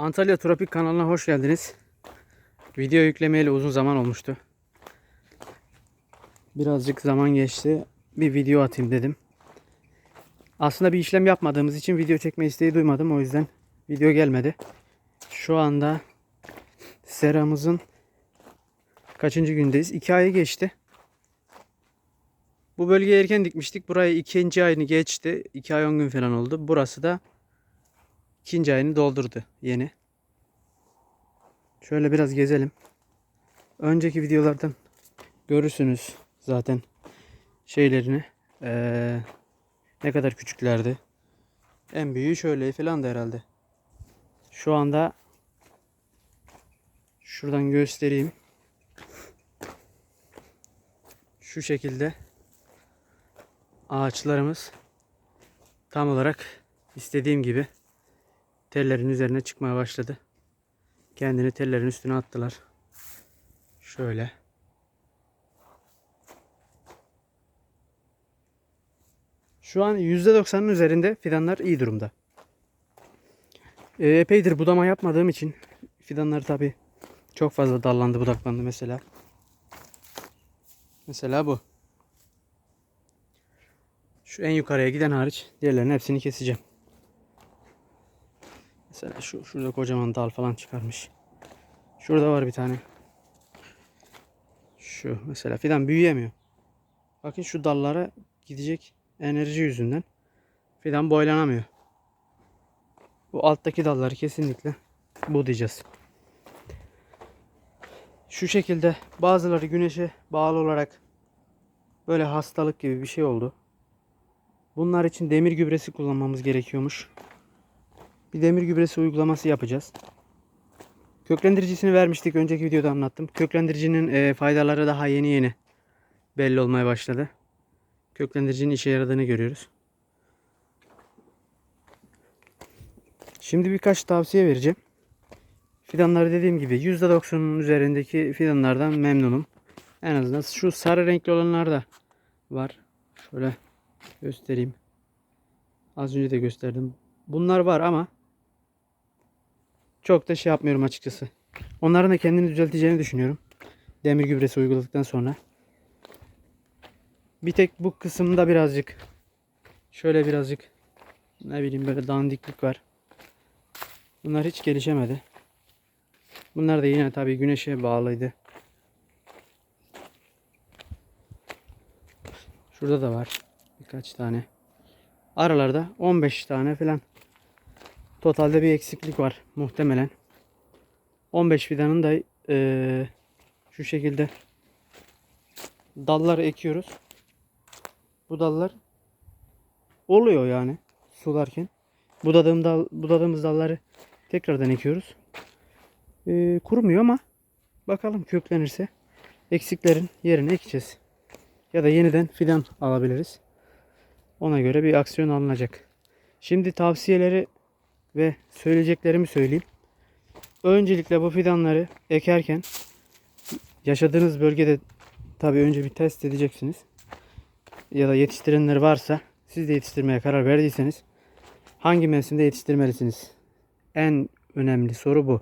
Antalya Tropik kanalına hoş geldiniz. Video yüklemeyeli uzun zaman olmuştu. Birazcık zaman geçti. Bir video atayım dedim. Aslında bir işlem yapmadığımız için video çekme isteği duymadım. O yüzden video gelmedi. Şu anda seramızın kaçıncı gündeyiz? 2 ayı geçti. Bu bölgeye erken dikmiştik. Burayı ikinci ayını geçti. 2 ay 10 gün falan oldu. Burası da ikinci ayını doldurdu yeni. Şöyle biraz gezelim. Önceki videolardan görürsünüz zaten şeylerini. Ee, ne kadar küçüklerdi. En büyüğü şöyle falan da herhalde. Şu anda şuradan göstereyim. Şu şekilde ağaçlarımız tam olarak istediğim gibi tellerin üzerine çıkmaya başladı. Kendini tellerin üstüne attılar. Şöyle. Şu an %90'ın üzerinde fidanlar iyi durumda. Ee, epeydir budama yapmadığım için fidanlar tabi çok fazla dallandı budaklandı mesela. Mesela bu. Şu en yukarıya giden hariç diğerlerinin hepsini keseceğim. Mesela şu şurada kocaman dal falan çıkarmış. Şurada var bir tane. Şu mesela fidan büyüyemiyor. Bakın şu dallara gidecek enerji yüzünden fidan boylanamıyor. Bu alttaki dalları kesinlikle budayacağız. Şu şekilde bazıları güneşe bağlı olarak böyle hastalık gibi bir şey oldu. Bunlar için demir gübresi kullanmamız gerekiyormuş. Bir demir gübresi uygulaması yapacağız. Köklendiricisini vermiştik. Önceki videoda anlattım. Köklendiricinin e, faydaları daha yeni yeni belli olmaya başladı. Köklendiricinin işe yaradığını görüyoruz. Şimdi birkaç tavsiye vereceğim. Fidanları dediğim gibi %90'ın üzerindeki fidanlardan memnunum. En azından şu sarı renkli olanlar da var. Şöyle göstereyim. Az önce de gösterdim. Bunlar var ama çok da şey yapmıyorum açıkçası. Onların da kendini düzelteceğini düşünüyorum. Demir gübresi uyguladıktan sonra. Bir tek bu kısımda birazcık şöyle birazcık ne bileyim böyle dandiklik var. Bunlar hiç gelişemedi. Bunlar da yine tabii güneşe bağlıydı. Şurada da var birkaç tane. Aralarda 15 tane falan. Totalde bir eksiklik var muhtemelen. 15 fidanın da eee, şu şekilde dalları ekiyoruz. Bu dallar oluyor yani sularken. Budadığım dal, budadığımız dalları tekrardan ekiyoruz. Eee, kurumuyor ama bakalım köklenirse eksiklerin yerine ekeceğiz. Ya da yeniden fidan alabiliriz. Ona göre bir aksiyon alınacak. Şimdi tavsiyeleri ve söyleyeceklerimi söyleyeyim. Öncelikle bu fidanları ekerken yaşadığınız bölgede tabii önce bir test edeceksiniz. Ya da yetiştirenler varsa siz de yetiştirmeye karar verdiyseniz hangi mevsimde yetiştirmelisiniz? En önemli soru bu.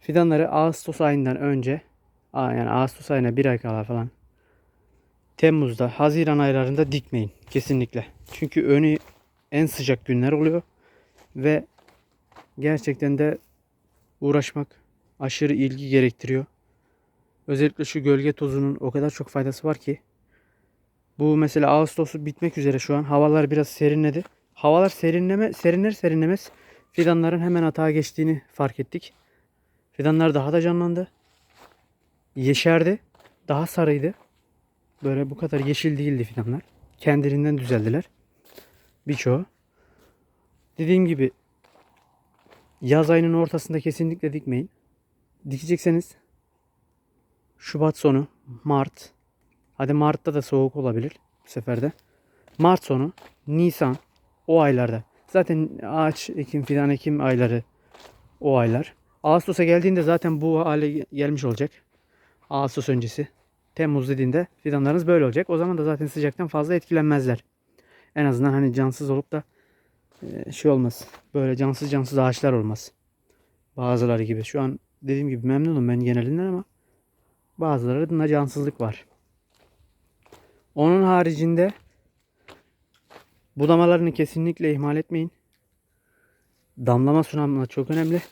Fidanları Ağustos ayından önce yani Ağustos ayına bir ay kala falan Temmuz'da, Haziran aylarında dikmeyin kesinlikle. Çünkü önü en sıcak günler oluyor ve gerçekten de uğraşmak aşırı ilgi gerektiriyor. Özellikle şu gölge tozunun o kadar çok faydası var ki. Bu mesela Ağustos'u bitmek üzere şu an. Havalar biraz serinledi. Havalar serinleme, serinler serinlemez fidanların hemen atağa geçtiğini fark ettik. Fidanlar daha da canlandı. Yeşerdi. Daha sarıydı. Böyle bu kadar yeşil değildi fidanlar. Kendiliğinden düzeldiler. Birçoğu. Dediğim gibi yaz ayının ortasında kesinlikle dikmeyin. Dikecekseniz Şubat sonu, Mart. Hadi Mart'ta da soğuk olabilir bu seferde. Mart sonu, Nisan o aylarda. Zaten ağaç ekim, fidan ekim ayları o aylar. Ağustos'a geldiğinde zaten bu hale gelmiş olacak. Ağustos öncesi. Temmuz dediğinde fidanlarınız böyle olacak. O zaman da zaten sıcaktan fazla etkilenmezler. En azından hani cansız olup da şey olmaz. Böyle cansız cansız ağaçlar olmaz. Bazıları gibi. Şu an dediğim gibi memnunum ben genelinden ama bazılarında cansızlık var. Onun haricinde budamalarını kesinlikle ihmal etmeyin. Damlama sulama çok önemli.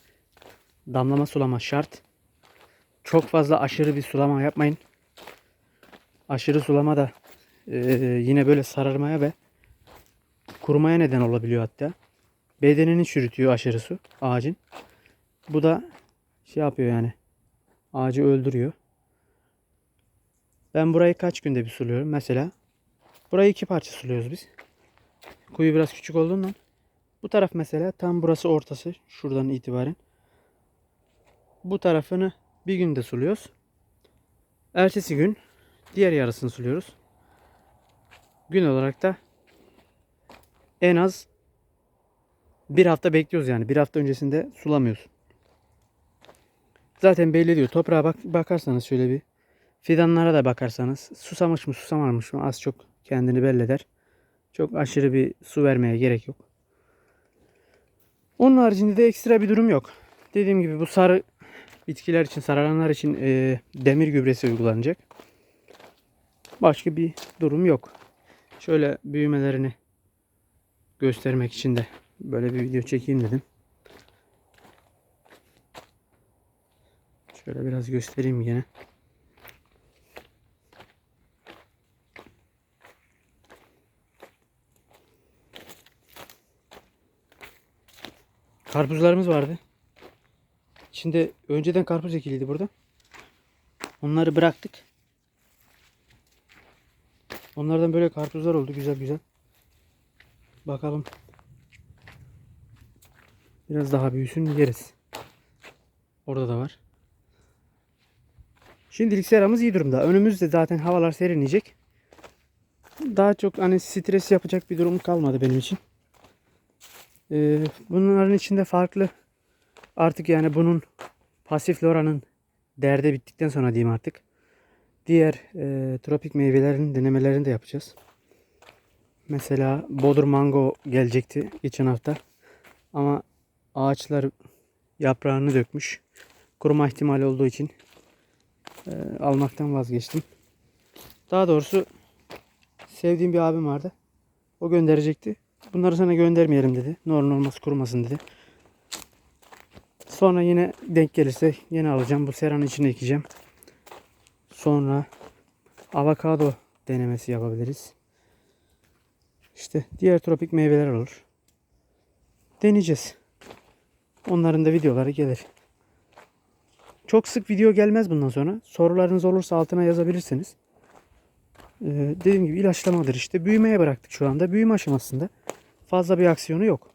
Damlama sulama şart. Çok fazla aşırı bir sulama yapmayın. Aşırı sulama da e, yine böyle sararmaya ve kurumaya neden olabiliyor hatta. Bedenini çürütüyor aşırı su ağacın. Bu da şey yapıyor yani. Ağacı öldürüyor. Ben burayı kaç günde bir suluyorum? Mesela burayı iki parça suluyoruz biz. Kuyu biraz küçük olduğundan. Bu taraf mesela tam burası ortası. Şuradan itibaren. Bu tarafını bir günde suluyoruz. Ertesi gün diğer yarısını suluyoruz. Gün olarak da en az bir hafta bekliyoruz yani. Bir hafta öncesinde sulamıyoruz. Zaten belli diyor. Toprağa bak bakarsanız şöyle bir fidanlara da bakarsanız susamış mı susamamış mı az çok kendini belli eder. Çok aşırı bir su vermeye gerek yok. Onun haricinde de ekstra bir durum yok. Dediğim gibi bu sarı bitkiler için, sararanlar için e, demir gübresi uygulanacak. Başka bir durum yok. Şöyle büyümelerini göstermek için de böyle bir video çekeyim dedim. Şöyle biraz göstereyim yine. Karpuzlarımız vardı. Şimdi önceden karpuz ekiliydi burada. Onları bıraktık. Onlardan böyle karpuzlar oldu güzel güzel. Bakalım. Biraz daha büyüsün yeriz. Orada da var. Şimdilik seramız iyi durumda. Önümüzde zaten havalar serinleyecek. Daha çok hani stres yapacak bir durum kalmadı benim için. Ee, bunların içinde farklı artık yani bunun pasif floranın derdi bittikten sonra diyeyim artık. Diğer e, tropik meyvelerin denemelerini de yapacağız. Mesela bodur mango gelecekti geçen hafta. Ama ağaçlar yaprağını dökmüş. Kuruma ihtimali olduğu için e, almaktan vazgeçtim. Daha doğrusu sevdiğim bir abim vardı. O gönderecekti. Bunları sana göndermeyelim dedi. Ne olmaz kurumasın dedi. Sonra yine denk gelirse yine alacağım. Bu seranın içine ekeceğim. Sonra avokado denemesi yapabiliriz. İşte diğer tropik meyveler olur. Deneyeceğiz. Onların da videoları gelir. Çok sık video gelmez bundan sonra. Sorularınız olursa altına yazabilirsiniz. Ee, dediğim gibi ilaçlamadır işte. Büyümeye bıraktık şu anda. Büyüme aşamasında. Fazla bir aksiyonu yok.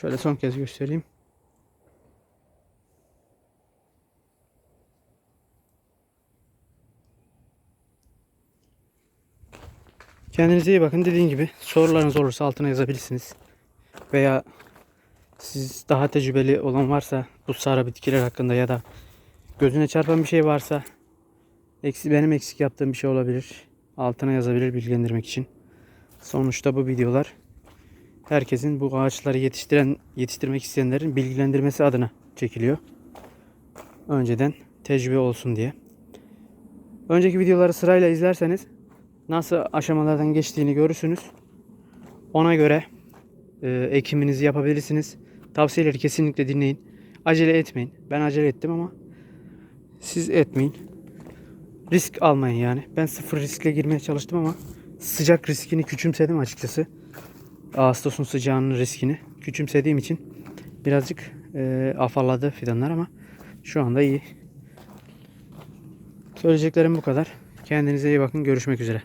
Şöyle son kez göstereyim. Kendinize iyi bakın. Dediğim gibi sorularınız olursa altına yazabilirsiniz. Veya siz daha tecrübeli olan varsa bu sarı bitkiler hakkında ya da gözüne çarpan bir şey varsa eksi, benim eksik yaptığım bir şey olabilir. Altına yazabilir bilgilendirmek için. Sonuçta bu videolar herkesin bu ağaçları yetiştiren yetiştirmek isteyenlerin bilgilendirmesi adına çekiliyor. Önceden tecrübe olsun diye. Önceki videoları sırayla izlerseniz nasıl aşamalardan geçtiğini görürsünüz. Ona göre e, ekiminizi yapabilirsiniz. Tavsiyeleri kesinlikle dinleyin. Acele etmeyin. Ben acele ettim ama siz etmeyin. Risk almayın yani. Ben sıfır riskle girmeye çalıştım ama sıcak riskini küçümsedim açıkçası. Ağustos'un sıcağının riskini küçümsediğim için birazcık e, afalladı fidanlar ama şu anda iyi. Söyleyeceklerim bu kadar. Kendinize iyi bakın. Görüşmek üzere.